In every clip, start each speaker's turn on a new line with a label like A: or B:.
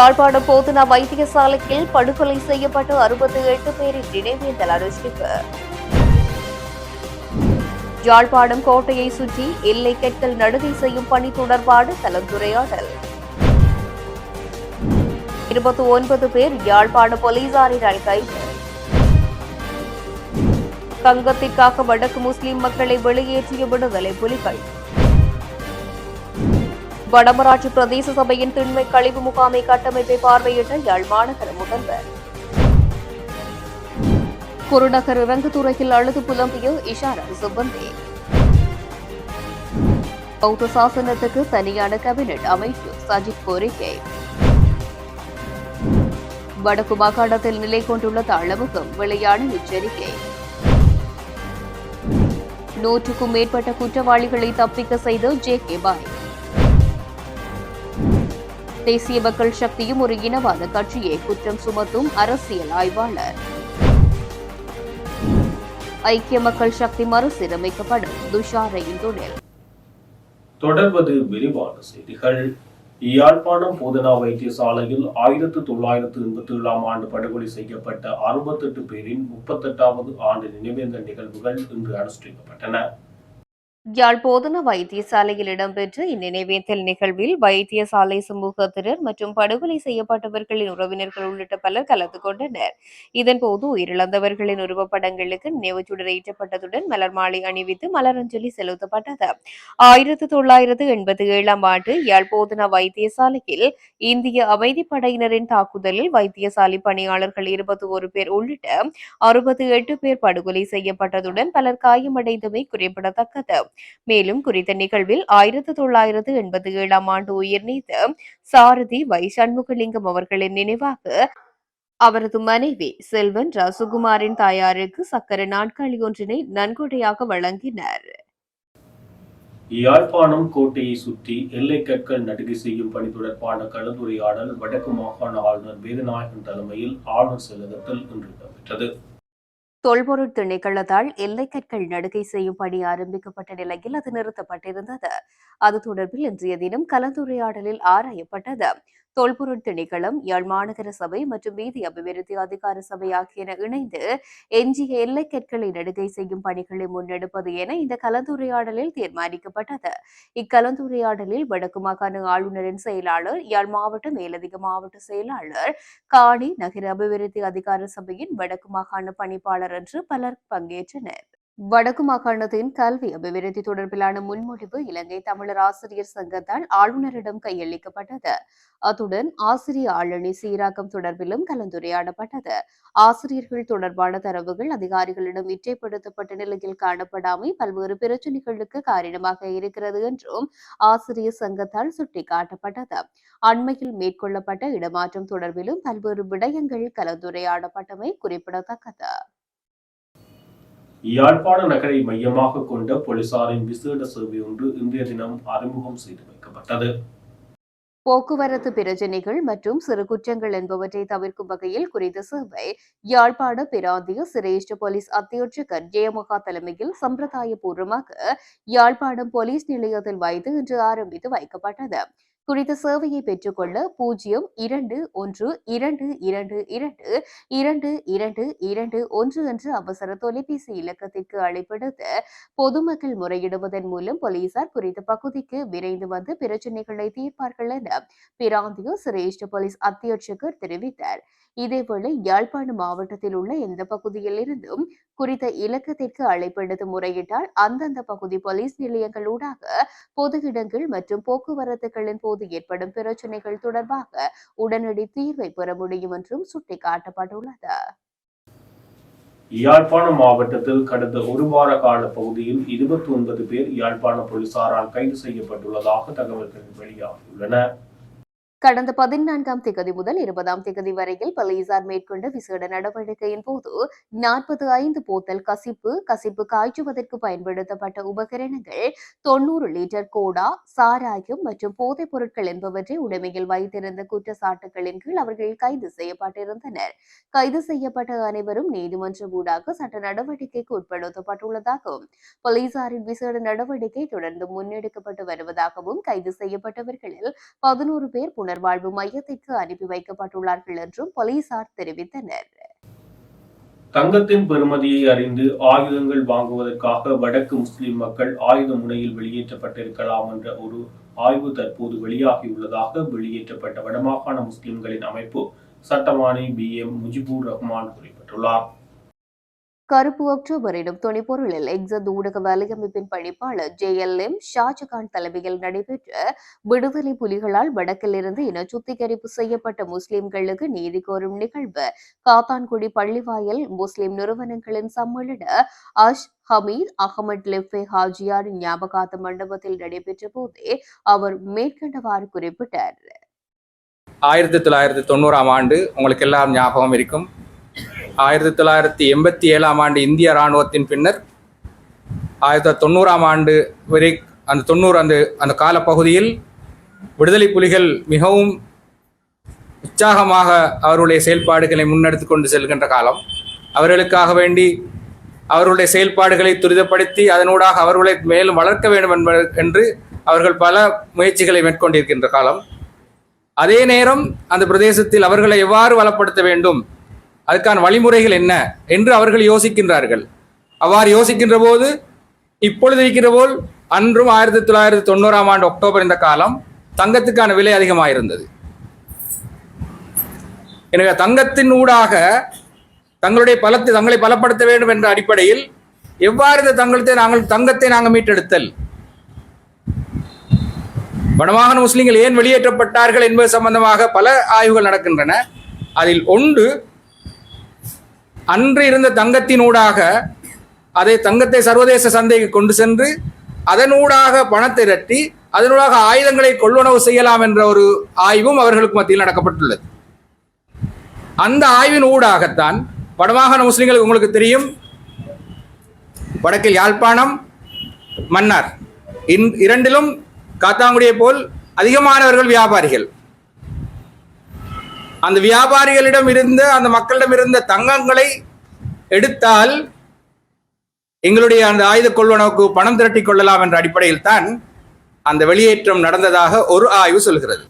A: யாழ்ப்பாணம் போதனா வைத்தியசாலையில் படுகொலை செய்யப்பட்ட அறுபத்தி எட்டு பேரின் நினைவேந்தல் அனுஷ்டிப்பு யாழ்ப்பாணம் கோட்டையை சுற்றி எல்லை கற்கள் நடுகை செய்யும் பணி தொடர்பான கலந்துரையாடல். இருபத்தி ஒன்பது பேர் யாழ்ப்பாண போலீசாரினால் கைது தங்கத்திற்காக வடக்கு முஸ்லிம் மக்களை வெளியேற்றிய விடுதலை புலிகள். வடமராட்சி பிரதேச சபையின் திண்மை கழிவு முகாமை கட்டமைப்பை பார்வையிட்ட யாழ் மாநகர முதல்வர். குருநகர் இறங்குதுறையில் அழுது புலம்பிய இஷாரா சுபந்தே பௌத்த சாசனத்துக்கு தனியான கேபினெட் அமைப்பு சஜித் கோரிக்கை. வடக்கு மாகாணத்தில் நிலை கொண்டுள்ள தளவுக்கும் விளையாடும் எச்சரிக்கை. நூற்றுக்கும் மேற்பட்ட குற்றவாளிகளை தப்பிக்க செய்த ஜே கே பாய். தேசிய மக்கள் சக்தியும் ஒரு இனவாத கட்சியை குற்றம் சுமத்தும் அரசியல் ஆய்வாளர். ஐக்கிய மக்கள் சக்தி மறுசீரமைக்கப்படும் துஷாரையின் துணில்
B: தொடர்வது விரிவான செய்திகள். யாழ்ப்பாணம் போதனா வைத்தியசாலையில் ஆயிரத்து தொள்ளாயிரத்து எண்பத்தி ஏழாம் ஆண்டு படுகொலை செய்யப்பட்ட அறுபத்தெட்டு பேரின் முப்பத்தெட்டாவது ஆண்டு நினைவேந்தல் நிகழ்வுகள் இன்று அனுஷ்டிக்கப்பட்டன.
A: யாழ் போதன வைத்தியசாலையில் இடம்பெற்ற இந்நினைவேந்தல் நிகழ்வில் வைத்தியசாலை சமூகத்தினர் மற்றும் படுகொலை செய்யப்பட்டவர்களின் உறவினர்கள் உள்ளிட்ட பலர் கலந்து கொண்டனர். இதன்போது உயிரிழந்தவர்களின் உருவப்படங்களுக்கு நினைவுச்சுடர் ஏற்றப்பட்டதுடன் மலர் மாலை அணிவித்து மலரஞ்சலி செலுத்தப்பட்டது. ஆயிரத்து தொள்ளாயிரத்து எண்பத்தி ஏழாம் ஆண்டு யாழ் போதனா வைத்தியசாலையில் இந்திய அமைதிப்படையினரின் தாக்குதலில் வைத்தியசாலை பணியாளர்கள் இருபத்தி ஒரு பேர் உள்ளிட்ட அறுபத்தி எட்டு பேர் படுகொலை செய்யப்பட்டதுடன் பலர் காயமடைந்தமை குறிப்பிடத்தக்கது. மேலும் குறித்த நிகழ்வில் ஆயிரத்தி தொள்ளாயிரத்து எண்பத்தி ஏழாம் ஆண்டு உயிர்நீத்த சாரதி வை சண்முகலிங்கம் அவர்களின் நினைவாக அவரது மனைவி செல்வன் ராசுகுமாரின் தாயாருக்கு சக்கர நாட்காலி ஒன்றினை நன்கொடையாக வழங்கினர்.
B: யாழ்ப்பாணம் கோட்டையை சுற்றி எல்லை கற்கள் நடுகை செய்யும் பணி தொடர்பான கலந்துரையாடல் வடக்கு மாகாண ஆளுநர் வேதநாயகன் தலைமையில் ஆளுநர் செயலகத்தில் இன்று நடைபெற்றது.
A: தொல்பொருள் திணைக்களத்தால் எல்லைக்கற்கள் நடுகை செய்யும் பணி ஆரம்பிக்கப்பட்ட நிலையில் அது நிறுத்தப்பட்டிருந்தது. அது தொடர்பில் இன்றைய தினம் கலந்துரையாடலில் ஆராயப்பட்டது. தொல்பொருள் திணைக்களம் யாழ் மாநகர சபை மற்றும் வீதி அபிவிருத்தி அதிகார சபை ஆகியன இணைந்து எஞ்சிய எல்லைக்கற்களை நடுகை செய்யும் பணிகளை முன்னெடுப்பது என இந்த கலந்துரையாடலில் தீர்மானிக்கப்பட்டது. இக்கலந்துரையாடலில் வடக்கு மாகாண ஆளுநரின் செயலாளர் யாழ் மாவட்ட மேலதிக மாவட்ட செயலாளர் காணி நகர அபிவிருத்தி அதிகார சபையின் வடக்கு மாகாண பணிப்பாளர் என்று பலர் பங்கேற்றனர். வடக்கு மாகாணத்தின் கல்வி அபிவிருத்தி தொடர்பிலான முன்மொழிவு இலங்கை தமிழர் ஆசிரியர் சங்கத்தால் ஆளுநரிடம் கையளிக்கப்பட்டது. அத்துடன் ஆசிரிய ஆளணி சீராக்கம் தொடர்பிலும் கலந்துரையாடப்பட்டது. ஆசிரியர்கள் தொடர்பான தரவுகள் அதிகாரிகளிடம் இற்றைப்படுத்தப்பட்ட நிலையில் காணப்படாமை பல்வேறு பிரச்சினைகளுக்கு காரணமாக இருக்கிறது என்றும் ஆசிரியர் சங்கத்தால் சுட்டிக்காட்டப்பட்டது. அண்மையில் மேற்கொள்ளப்பட்ட இடமாற்றம் தொடர்பிலும் பல்வேறு விடயங்கள் கலந்துரையாடப்பட்டமை குறிப்பிடத்தக்கது.
B: யாழ்ப்பாண நகரை மையமாக கொண்ட போலீசாரின் விசேட சேவை ஒன்று இன்றைய தினம் அறிமுகம் செய்து வைக்கப்பட்டது.
A: போக்குவரத்து பிரச்சினைகள் மற்றும் சிறு குற்றங்கள் என்பவற்றை தவிர்க்கும் வகையில் குறித்த சேவை யாழ்ப்பாண பிராந்திய சிரேஷ்ட போலீஸ் அத்தியட்சகர் ஜெயமுகா தலைமையில் சம்பிரதாய பூர்வமாக யாழ்ப்பாணம் போலீஸ் நிலையத்தில் வைத்து இன்று ஆரம்பித்து வைக்கப்பட்டது. குறித்த சேவையை பெற்றுக்கொள்ள பூஜ்ஜியம் இரண்டு ஒன்று இரண்டு இரண்டு இரண்டு இரண்டு இரண்டு இரண்டு ஒன்று என்ற அவசர தொலைபேசி இலக்கத்திற்கு அழைப்பெடுத்து பொதுமக்கள் முறையிடுவதன் மூலம் போலீசார் குறித்த பகுதிக்கு விரைந்து வந்து பிரச்சினைகளை தீர்ப்பார்கள் என பிராந்திய சிரேஷ்ட போலீஸ் அத்தியட்சகர் தெரிவித்தார். இதேவேளை யாழ்ப்பாண மாவட்டத்தில் உள்ள எந்த பகுதியிலிருந்தும் குறித்த இலக்கத்திற்கு அழைப்பெடுத்து முறையிட்டால் அந்தந்த பகுதி போலீஸ் நிலையங்களூடாக பொது இடங்கள் மற்றும் போக்குவரத்துகளின் போது ஏற்படும் பிரச்சனைகள் தொடர்பாக உடனடி தீர்வை பெற முடியும் என்றும் சுட்டிக்காட்டப்பட்டுள்ளது.
B: யாழ்ப்பாணம் மாவட்டத்தில் கடந்த ஒரு வார கால பகுதியில் இருபத்தி ஒன்பது பேர் யாழ்ப்பாண போலீசாரால் கைது செய்யப்பட்டுள்ளதாக தகவல்கள் வெளியாகியுள்ளன.
A: கடந்த பதினான்காம் திகதி முதல் இருபதாம் திகதி வரையில் போலீசார் மேற்கொண்ட விசேட நடவடிக்கையின் போது நாற்பது ஐந்து போத்தல் கசிப்பு கசிப்பு காய்ச்சுவதற்கு பயன்படுத்தப்பட்ட உபகரணங்கள் தொன்னூறு லிட்டர் கோடா சாராயம் மற்றும் போதைப் பொருட்கள் என்பவற்றை உடைமையில் வைத்திருந்த குற்றச்சாட்டுகளின் கீழ் அவர்கள் கைது செய்யப்பட்டிருந்தனர். கைது செய்யப்பட்ட அனைவரும் நீதிமன்றம் ஊடாக சட்ட நடவடிக்கைக்கு உட்படுத்தப்பட்டுள்ளதாகவும் போலீசாரின் விசேட நடவடிக்கை தொடர்ந்து முன்னெடுக்கப்பட்டு வருவதாகவும் கைது செய்யப்பட்டவர்களில் பதினோரு பேர் புனர்வாழ்வு மையத்திற்கு அனுப்பி வைக்கப்பட்டுள்ளார்கள் என்றும் போலீசார் தெரிவித்தனர்.
B: தங்கத்தின் பெறுமதியை அறிந்து ஆயுதங்கள் வாங்குவதற்காக வடக்கு முஸ்லிம் மக்கள் ஆயுத முனையில் வெளியேற்றப்பட்டிருக்கலாம் என்ற ஒரு ஆய்வு தற்போது வெளியாகியுள்ளதாக வெளியேற்றப்பட்ட வடமாகாண முஸ்லிம்களின் அமைப்பு சட்டமானி பி. எம். முஜிபுர் ரஹ்மான் குறிப்பிட்டுள்ளார்.
A: கருப்பு அக்டோபர் எனும் துணைப்பொருளில் எக்ஸத் ஊடக வலையமைப்பின் பணிப்பாளர் ஜே எல் எம் ஷாஜகான் தலைமையில் நடைபெற்ற விடுதலை புலிகளால் வடக்கிலிருந்து இன சுத்திகரிப்பு செய்யப்பட்ட முஸ்லிம்களுக்கு நீதி கோரும் நிகழ்வு. காத்தான்குடி பள்ளிவாயல் முஸ்லிம் நிறுவனங்களின் சம்மேளன அஷ் ஹமீர் அகமது லெஃபே ஹாஜியாரின் ஞாபகார்த்த மண்டபத்தில் நடைபெற்ற போதே அவர் மேற்கண்டவாறு குறிப்பிட்டார்.
C: ஆயிரத்தி தொள்ளாயிரத்தி தொண்ணூறாம் ஆண்டு உங்களுக்கு எல்லாம் ஞாபகம் இருக்கும். ஆயிரத்தி தொள்ளாயிரத்தி எண்பத்தி ஏழாம் ஆண்டு இந்திய இராணுவத்தின் பின்னர் ஆயிரத்தி தொள்ளாயிரத்தி தொண்ணூறாம் ஆண்டு வரை அந்த தொண்ணூறு அந்த அந்த காலப்பகுதியில் விடுதலை புலிகள் மிகவும் உற்சாகமாக அவர்களுடைய செயல்பாடுகளை முன்னெடுத்து கொண்டு செல்கின்ற காலம். அவர்களுக்காக வேண்டி அவர்களுடைய செயல்பாடுகளை துரிதப்படுத்தி அதனூடாக அவர்களை மேலும் வளர்க்க வேண்டும் என்பது என்று அவர்கள் பல முயற்சிகளை மேற்கொண்டிருக்கின்ற காலம். அதே நேரம் அந்த பிரதேசத்தில் அவர்களை எவ்வாறு வளப்படுத்த வேண்டும்? அதுக்கான வழிமுறைகள் என்ன என்று அவர்கள் யோசிக்கின்றார்கள். அவ்வாறு யோசிக்கின்ற போது இப்பொழுது இருக்கிற போல் அன்றும் ஆயிரத்தி தொள்ளாயிரத்தி தொண்ணூறாம் ஆண்டு அக்டோபர் இந்த காலம் தங்கத்துக்கான விலை அதிகமாயிருந்தது. எனவே தங்கத்தின் ஊடாக தங்களுடைய பலத்தை தங்களை பலப்படுத்த வேண்டும் என்ற அடிப்படையில் எவ்வாறு இந்த தங்கத்தை நாங்கள் தங்கத்தை நாங்கள் மீட்டெடுத்தல்? வடமாகாண முஸ்லிம்கள் ஏன் வெளியேற்றப்பட்டார்கள் என்பது சம்பந்தமாக பல ஆய்வுகள் நடக்கின்றன. அதில் ஒன்று அன்று இருந்த தங்கத்தினூடாக அதை தங்கத்தை சர்வதேச சந்தைக்கு கொண்டு சென்று அதனூடாக பணத்தை இரட்டி அதனூடாக ஆயுதங்களை கொள்வனவு செய்யலாம் என்ற ஒரு ஆய்வும் அவர்களுக்கு மத்தியில் நடக்கப்பட்டுள்ளது. அந்த ஆய்வின் ஊடாகத்தான் வடமாகாண முஸ்லிம்களுக்கு உங்களுக்கு தெரியும். வடக்கில் யாழ்ப்பாணம் மன்னார். இன்- இரண்டிலும் காத்தாங்குடியை போல் அதிகமானவர்கள் வியாபாரிகள். அந்த வியாபாரிகளிடம் இருந்த அந்த மக்களிடம் இருந்த தங்கங்களை எடுத்தால் எங்களுடைய அந்த ஆயுத கொள்வனவுக்கு பணம் திரட்டி கொள்ளலாம் என்ற அடிப்படையில் தான் அந்த வெளியேற்றம் நடந்ததாக ஒரு ஆய்வு சொல்கிறது.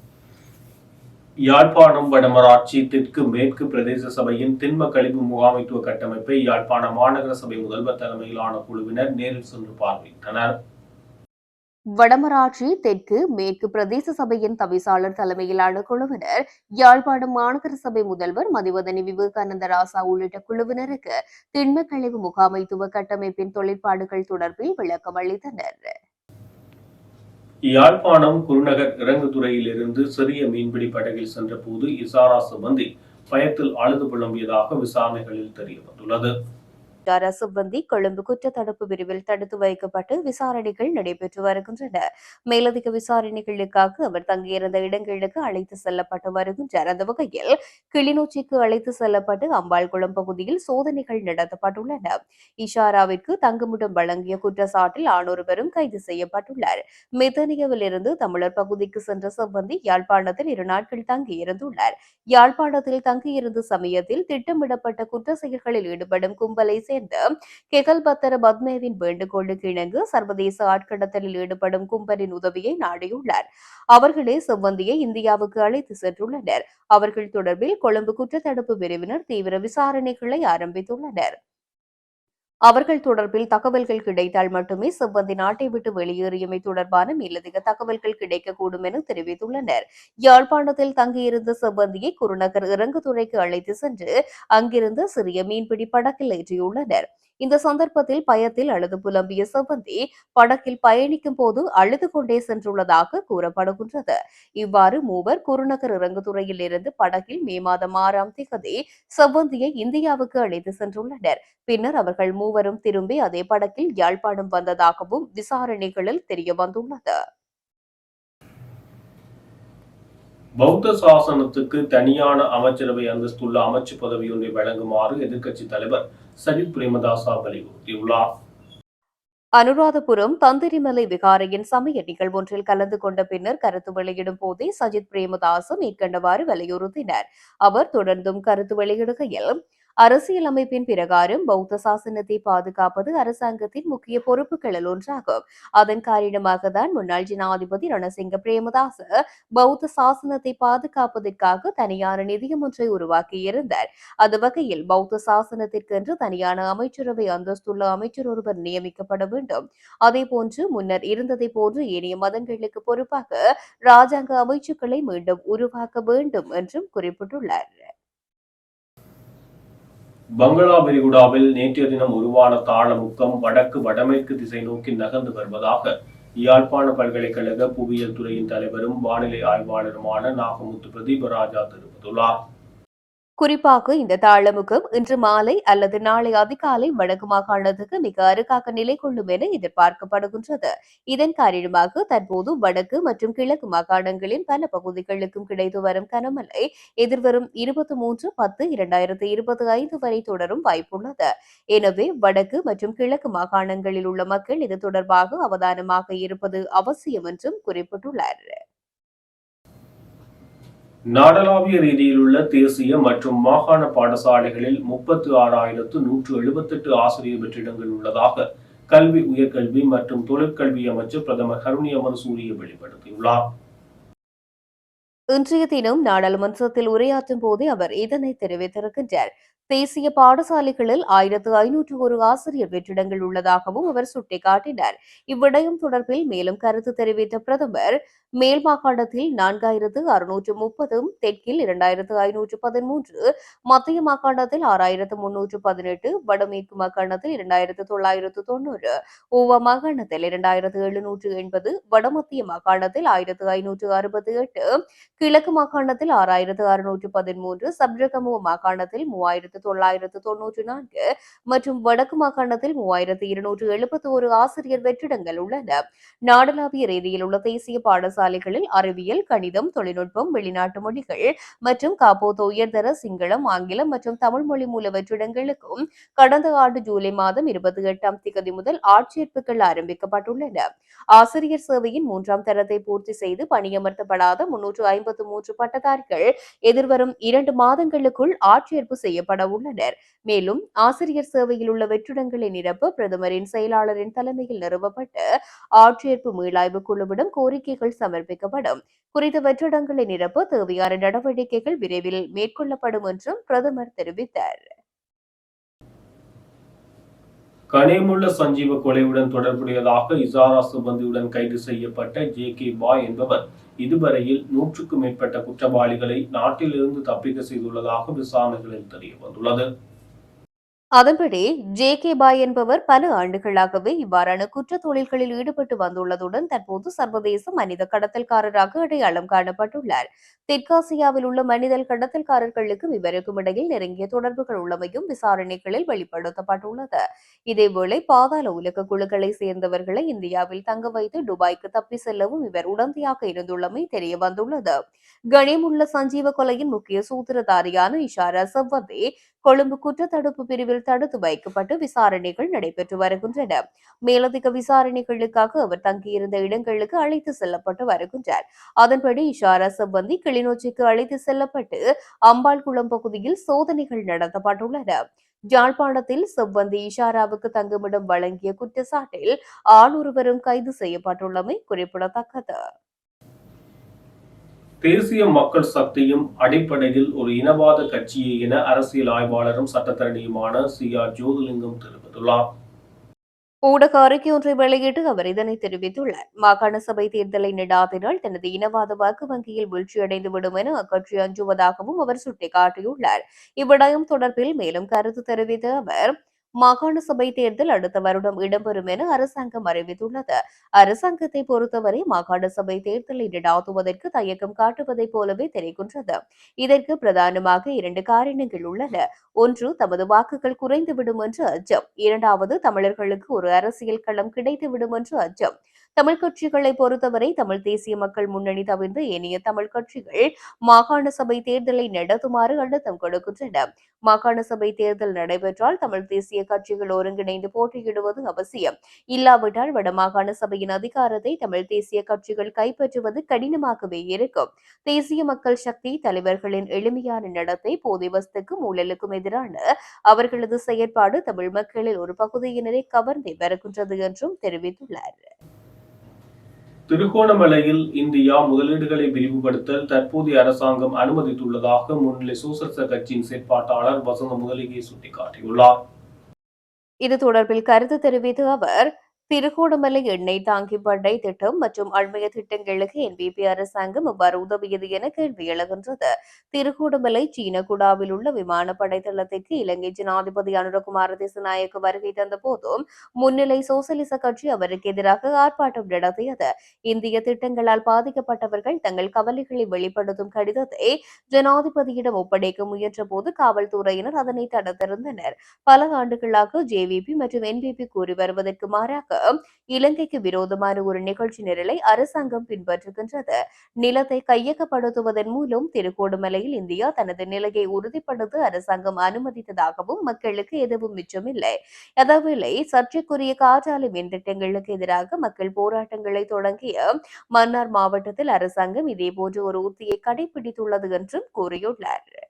B: யாழ்ப்பாணம் வடமராட்சி தெற்கு மேற்கு பிரதேச சபையின் திண்ம கழிவு முகாமைத்துவ கட்டமைப்பை யாழ்ப்பாண மாநகர சபை முதல்வர் தலைமையிலான குழுவினர் நேரில் சென்று பார்வையிட்டனர்.
A: வடமராட்சி தெற்கு மேற்கு பிரதேச சபையின் தவிசாளர் தலைமையிலான குழுவினர் யாழ்ப்பாணம் மாநகர சபை முதல்வர் மதிவதனி விவேகானந்த ராசா உள்ளிட்ட குழுவினருக்கு திண்ம கழிவு முகாமைத்துவ கட்டமைப்பின் தொழிற்பாடுகள் தொடர்பில் விளக்கம் அளித்தனர்.
B: யாழ்ப்பாணம் குருநகர் இறங்குதுறையிலிருந்து சிறிய மீன்பிடி படகில் சென்ற போது இசாரா சுமந்தி பயத்தில் அழுது புலம்பியதாக விசாரணைகளில் தெரிய வந்துள்ளது
A: அரசு சிப்பந்தி கொழும்பு குற்றத்தடுப்பு பிரிவில் தடுத்து வைக்கப்பட்டு விசாரணைகள் நடைபெற்று வருகின்றன. மேலதிக விசாரணைகளுக்காக அவர் தங்கியிருந்த இடங்களுக்கு அழைத்து செல்லப்பட்டு வருகின்றார். அந்த வகையில் கிளிநொச்சிக்கு அழைத்து செல்லப்பட்டு அம்பாள்குளம் பகுதியில் சோதனைகள் நடத்தப்பட்டுள்ளன. இஷாராவிற்கு தங்குமிடம் வழங்கிய குற்றச்சாட்டில் ஆணொருவரும் கைது செய்யப்பட்டுள்ளார். மெத்தனியாவில் இருந்து தமிழர் பகுதிக்கு சென்ற சிப்பந்தி யாழ்ப்பாணத்தில் இரு நாட்கள் தங்கியிருந்துள்ளார். யாழ்ப்பாணத்தில் தங்கியிருந்த சமயத்தில் திட்டமிடப்பட்ட குற்ற செயல்களில் ஈடுபடும் கும்பலை சேர்ந்த கெகல் பத்தர பத்மேவின் வேண்டுகோளுக்கு இணங்கு சர்வதேச ஆட்கடத்தலில் ஈடுபடும் கும்பரின் உதவியை நாடியுள்ளார். அவர்களே செவ்வந்தியை இந்தியாவுக்கு அழைத்து சென்றுள்ளனர். அவர்கள் தொடர்பில் கொழும்பு குற்றத்தடுப்பு பிரிவினர் தீவிர விசாரணைகளை ஆரம்பித்துள்ளனர். அவர்கள் தொடர்பில் தகவல்கள் கிடைத்தால் மட்டுமே செவ்வந்தி நாட்டை விட்டு வெளியேறியமை தொடர்பான மேலதிக தகவல்கள் கிடைக்கக்கூடும் என தெரிவித்துள்ளனர். யாழ்ப்பாணத்தில் தங்கியிருந்த செவ்வந்தியை குருநகர் இறங்குதுறைக்கு அழைத்து சென்று அங்கிருந்து சிறிய மீன்பிடி படக்கில் ஏற்றியுள்ளனர். இந்த சந்தர்ப்பத்தில் பயத்தில் அழுது புலம்பிய செவ்வந்தி படகில் பயணிக்கும் போது அழுது கொண்டே சென்றுள்ளதாக கூறப்படுகின்றது. இவ்வாறு மூவர் குருநகர் இறங்குதுறையில் இருந்து படகில் மே மாதம் ஆறாம் திகதி செவ்வந்தியை இந்தியாவுக்கு அழைத்து சென்றுள்ளனர். பின்னர் அவர்கள் மூவரும் திரும்பி அதே படகில் யாழ்ப்பாணம் வந்ததாகவும் விசாரணைகளில் தெரிய வந்துள்ளது.
B: பௌத்த சாசனத்துக்கு தனியான அமைச்சரவை அந்தஸ்துள்ள அமைச்சு பதவியொன்றை வழங்குமாறு எதிர்க்கட்சி தலைவர் சஜித் பிரேமதாசா வலியுறுத்தியுள்ளார்.
A: அனுராதபுரம் தந்திரிமலை விகாரையின் சமய நிகழ்வொன்றில் கலந்து கொண்ட பின்னர் கருத்து வெளியிடும் போதே சஜித் பிரேமதாசு மேற்கண்டவாறு வலியுறுத்தினார். அவர் தொடர்ந்தும் கருத்து வெளியிடுகையில் அரசியலமைப்பின் பிரகாரம் பௌத்த சாசனத்தை பாதுகாப்பது அரசாங்கத்தின் முக்கிய பொறுப்புகளில் ஒன்றாகும். அதன் காரணமாக தான் முன்னாள் ஜனாதிபதி ரணசிங்க பிரேமதாச பௌத்த சாசனத்தை பாதுகாப்பதற்காக தனியான நிதியம் ஒன்றை உருவாக்கியிருந்தார். அது வகையில் பௌத்த சாசனத்திற்கென்று தனியான அமைச்சரவை அந்தஸ்துள்ள அமைச்சர் ஒருவர் நியமிக்கப்பட வேண்டும். அதே போன்று முன்னர் இருந்ததை போன்று ஏனைய மதங்களுக்கு பொறுப்பாக ராஜாங்க அமைச்சுக்களை மீண்டும் உருவாக்க வேண்டும் என்றும் குறிப்பிட்டுள்ளார்.
B: பங்களா விரிகுடாவில் நேற்றைய தினம் உருவான தாளமுக்கம் வடக்கு வடமேற்கு திசை நோக்கி நகர்ந்து வருவதாக யாழ்ப்பாண பல்கலைக்கழக புவியியல் துறையின் தலைவரும் வானிலை ஆய்வாளருமான நாகமுத்து பிரதீபராஜா தெரிவித்துள்ளார்.
A: குறிப்பாக இந்த தாளமுகம் இன்று மாலை அல்லது நாளை அதிகாலை வடக்கு மாகாணத்துக்கு மிக அருகாக நிலை கொள்ளும் என எதிர்பார்க்கப்படுகின்றது. இதன் காரணமாக தற்போது வடக்கு மற்றும் கிழக்கு மாகாணங்களின் பல பகுதிகளுக்கும் கிடைத்து வரும் கனமழை எதிர்வரும் இருபத்தி மூன்று பத்து இரண்டாயிரத்தி இருபத்தி ஐந்து வரை தொடரும் வாய்ப்புள்ளது. எனவே வடக்கு மற்றும் கிழக்கு மாகாணங்களில் உள்ள மக்கள் இது தொடர்பாக அவதானமாக இருப்பது அவசியம் என்றும் குறிப்பிட்டுள்ளார்.
B: நாடளாவிய ரீதியில் உள்ள தேசிய மற்றும் மாகாண பாடசாலைகளில் முப்பத்து ஆறாயிரத்து நூற்று எழுபத்தெட்டு ஆசிரியர் வெற்றிடங்கள் உள்ளதாக கல்வி உயர்கல்வி மற்றும் தொழிற்கல்வி அமைச்சர் பிரதமர் கருணி அமர்சூரிய வெளிப்படுத்தியுள்ளார்.
A: இன்றைய தினம் நாடாளுமன்றத்தில் உரையாற்றும் போதே அவர் இதனை தெரிவித்திருக்கின்றார். தேசிய பாடசாலைகளில் ஆயிரத்து ஐநூற்று ஒரு ஆசிரியர் வெற்றிடங்கள் உள்ளதாகவும் அவர் சுட்டிக்காட்டினார். இவ்விடயம் தொடர்பில் மேலும் கருத்து தெரிவித்த பிரதமர் மேல் மாகாணத்தில் நான்காயிரத்து அறுநூற்று முப்பதும் தெற்கில் இரண்டாயிரத்து ஐநூற்று பதிமூன்று மத்திய மாகாணத்தில் ஆறாயிரத்து முன்னூற்று பதினெட்டு வடமேற்கு மாகாணத்தில் இரண்டாயிரத்து தொள்ளாயிரத்து தொன்னூறு ஊவ மாகாணத்தில் இரண்டாயிரத்து எழுநூற்று எண்பது வடமத்திய மாகாணத்தில் ஆயிரத்து ஐநூற்று அறுபத்தி எட்டு கிழக்கு மாகாணத்தில் ஆறாயிரத்து அறுநூற்று பதிமூன்று சப்ரகமுவ மாகாணத்தில் மூவாயிரத்து தொள்ளாயிரத்து தொன்னூற்று நான்கு மற்றும் வடக்கு மாகாணத்தில் மூவாயிரத்து இருநூற்று எழுபத்தி ஒரு ஆசிரியர் வெற்றிடங்கள் உள்ளன. நாடளாவிய ரீதியில் உள்ள தேசிய பாடசாலைகளில் அறிவியல் கணிதம் தொழில்நுட்பம் வெளிநாட்டு மொழிகள் மற்றும் காப்போத்த உயர்தர சிங்களம் ஆங்கிலம் மற்றும் தமிழ் மொழி மூல வெற்றிடங்களுக்கும் கடந்த ஆண்டு ஜூலை மாதம் இருபத்தி எட்டாம் திகதி முதல் ஆட்சேர்ப்புகள் ஆரம்பிக்கப்பட்டுள்ளன. ஆசிரியர் சேவையின் மூன்றாம் தரத்தை பூர்த்தி செய்து பணியமர்த்தப்படாத முன்னூற்று ஐம்பது ஐம்பத்து மூன்று பட்டதாரிகள் எதிர்வரும் இரண்டு மாதங்களுக்குள் ஆட்சேர்ப்பு செய்யப்பட உள்ளனர். மேலும் ஆசிரியர் சேவையில் உள்ள வெற்றிடங்களை நிரப்ப பிரதமரின் செயலாளரின் தலைமையில் நிறுவப்பட்ட ஆட்சேர்ப்பு மீளாய்வு குழுவிடம் கோரிக்கைகள் சமர்ப்பிக்கப்படும். குறித்த வெற்றிடங்களை நிரப்ப தேவையான நடவடிக்கைகள் விரைவில் மேற்கொள்ளப்படும் என்றும் பிரதமர் தெரிவித்தார்.
B: கனியமுள்ள சஞ்சீவ கொலையுடன் தொடர்புடையதாக இசாரா சுபந்தியுடன் கைது செய்யப்பட்ட ஜே கே பாய் என்பவர் இதுவரையில் நூற்றுக்கும் மேற்பட்ட குற்றவாளிகளை நாட்டிலிருந்து தப்பிக்க செய்துள்ளதாக விசாரணைகளில் தெரிய வந்துள்ளது
A: அதன்படி ஜே கே பாய் என்பவர் பல ஆண்டுகளாகவே இவ்வாறான குற்ற தொழில்களில் ஈடுபட்டு வந்துள்ளதுடன் தற்போது சர்வதேச மனித கடத்தல்காரராக அடையாளம் காணப்பட்டுள்ளார். தெற்காசியாவில் உள்ள மனித கடத்தல்காரர்களுக்கும் இவருக்கும் இடையில் நெருங்கிய தொடர்புகள் உள்ளமையும் விசாரணைகளில் வெளிப்படுத்தப்பட்டுள்ளது. இதேவேளை பாதாள உலக குழுக்களை சேர்ந்தவர்களை இந்தியாவில் தங்க வைத்து துபாய்க்கு தப்பி செல்லவும் இவர் உடந்தையாக இருந்துள்ளமை தெரிய வந்துள்ளது. கனிமுள்ள சஞ்சீவ கொலையின் முக்கிய சூத்திரதாரியான இஷாரா சவ்வதே கொழும்பு குற்றத்தடுப்பு பிரிவில் தடுத்து வைக்கப்பட்டு விசாரணைகள் நடைபெற்று வருகின்றன. மேலதிக விசாரணைகளுக்காக அவர் தங்கியிருந்த இடங்களுக்கு அழைத்து செல்லப்பட்டு வருகின்றார். அதன்படி இஷாரா சம்பந்தி கிளிநொச்சிக்கு அழைத்து செல்லப்பட்டு அம்பாள்குளம் பகுதியில் சோதனைகள் நடத்தப்பட்டுள்ளன. யாழ்ப்பாணத்தில் செவ்வந்தி இஷாராவுக்கு தங்குமிடம் வழங்கிய குற்றச்சாட்டில் ஆண் ஒருவரும் கைது செய்யப்பட்டுள்ளமை குறிப்பிடத்தக்கது.
B: தேசிய மக்கள் சக்தியும் அடிப்படையில் ஒரு இனவாத கட்சியே என அரசியல் ஆய்வாளரும் சட்டத்தரணியுமான சி ஆர் ஜோதிலிங்கம் தெரிவித்துள்ளார்.
A: ஊடக அறிக்கை ஒன்றை வெளியிட்டு அவர் இதனை தெரிவித்துள்ளார். மாகாண சபை தேர்தலை நெடாதினால் தனது இனவாத வாக்கு வங்கியில் வீழ்ச்சியடைந்துவிடும் என அக்கட்சி அஞ்சுவதாகவும் அவர் சுட்டிக்காட்டியுள்ளார். இவ்விடயம் தொடர்பில் மேலும் கருத்து தெரிவித்த அவர் மாகாண சபை தேர்தல் அடுத்த வருடம் இடம்பெறும் என அரசாங்கம் அறிவித்துள்ளது. அரசாங்கத்தை பொறுத்தவரை மாகாண சபை தேர்தலை நடாத்துவதற்கு தயக்கம் காட்டுவதைப் போலவே தெரிகின்றது. இதற்கு பிரதானமாக இரண்டு காரணங்கள் உள்ளன. ஒன்று தமது வாக்குகள் குறைந்துவிடும் என்று அச்சம். இரண்டாவது தமிழர்களுக்கு ஒரு அரசியல் களம் கிடைத்துவிடும் என்று அச்சம். தமிழ் கட்சிகளை பொறுத்தவரை தமிழ் தேசிய மக்கள் முன்னணி தவிர்த்து ஏனைய தமிழ் கட்சிகள் மாகாண சபை தேர்தலை நடத்துமாறு அழுத்தம் கொடுக்கின்றன. மாகாண சபை தேர்தல் நடைபெற்றால் தமிழ் தேசிய கட்சிகள் ஒருங்கிணைந்து போட்டியிடுவது அவசியம். இல்லாவிட்டால் வடமாகாண சபையின் அதிகாரத்தை தமிழ் தேசிய கட்சிகள் கைப்பற்றுவது கடினமாகவே இருக்கும். தேசிய மக்கள் சக்தி தலைவர்களின் எளிமையான நடத்தை போதைவஸ்துக்கும் ஊழலுக்கும் எதிரான அவர்களது செயற்பாடு தமிழ் மக்களில் ஒரு பகுதியினரை கவர்ந்தே வருகின்றது என்றும் தெரிவித்துள்ளார்.
B: திருகோணமலையில் இந்தியா முதலீடுகளை விரிவுபடுத்தல் தற்போதைய அரசாங்கம் அனுமதித்துள்ளதாக முன்னிலை சோசலிச கட்சியின் செயற்பாட்டாளர் வசந்த முதலிகை சுட்டிக்காட்டியுள்ளார்.
A: இது தொடர்பில் கருத்து தெரிவித்த அவர் திருகோணமலை எண்ணெய் தாங்கி பண்டை திட்டம் மற்றும் அண்மைய திட்டங்களுக்கு என்பிபி அரசாங்கம் இவ்வாறு உதவியது என கேள்வி எழுகின்றது. திருகோணமலை சீனகுடாவில் உள்ள விமானப்படை தளத்திற்கு இலங்கை ஜனாதிபதி அனுரகுமார திசுநாயக்கு வருகை தந்த போதும் முன்னிலை சோசலிச கட்சி அவருக்கு எதிராக ஆர்ப்பாட்டம் நடத்தியது. இந்திய திட்டங்களால் பாதிக்கப்பட்டவர்கள் தங்கள் கவலைகளை வெளிப்படுத்தும் கடிதத்தை ஜனாதிபதியிடம் ஒப்படைக்க முயன்ற போது காவல்துறையினர் அதனை தடுத்திருந்தனர். பல ஆண்டுகளாக ஜேவிபி மற்றும் என்பிபி கூறி வருவதற்கு மாறாக இலங்கைக்கு விரோதமான ஒரு நிகழ்ச்சி நிரலை அரசாங்கம் பின்பற்றுகின்றது. நிலத்தை கையகப்படுத்துவதன் மூலம் திருகோடுமலையில் இந்தியா தனது நிலையை உறுதிப்படுத்த அரசாங்கம் அனுமதித்ததாகவும் மக்களுக்கு எதுவும் மிச்சமில்லை. அதேவேளை சர்ச்சைக்குரிய காற்றாலை மின் திட்டங்களுக்கு எதிராக மக்கள் போராட்டங்களை தொடங்கிய மன்னார் மாவட்டத்தில் அரசாங்கம் இதேபோன்ற ஒரு உத்தியை கடைபிடித்துள்ளது என்றும் கூறியுள்ளார்.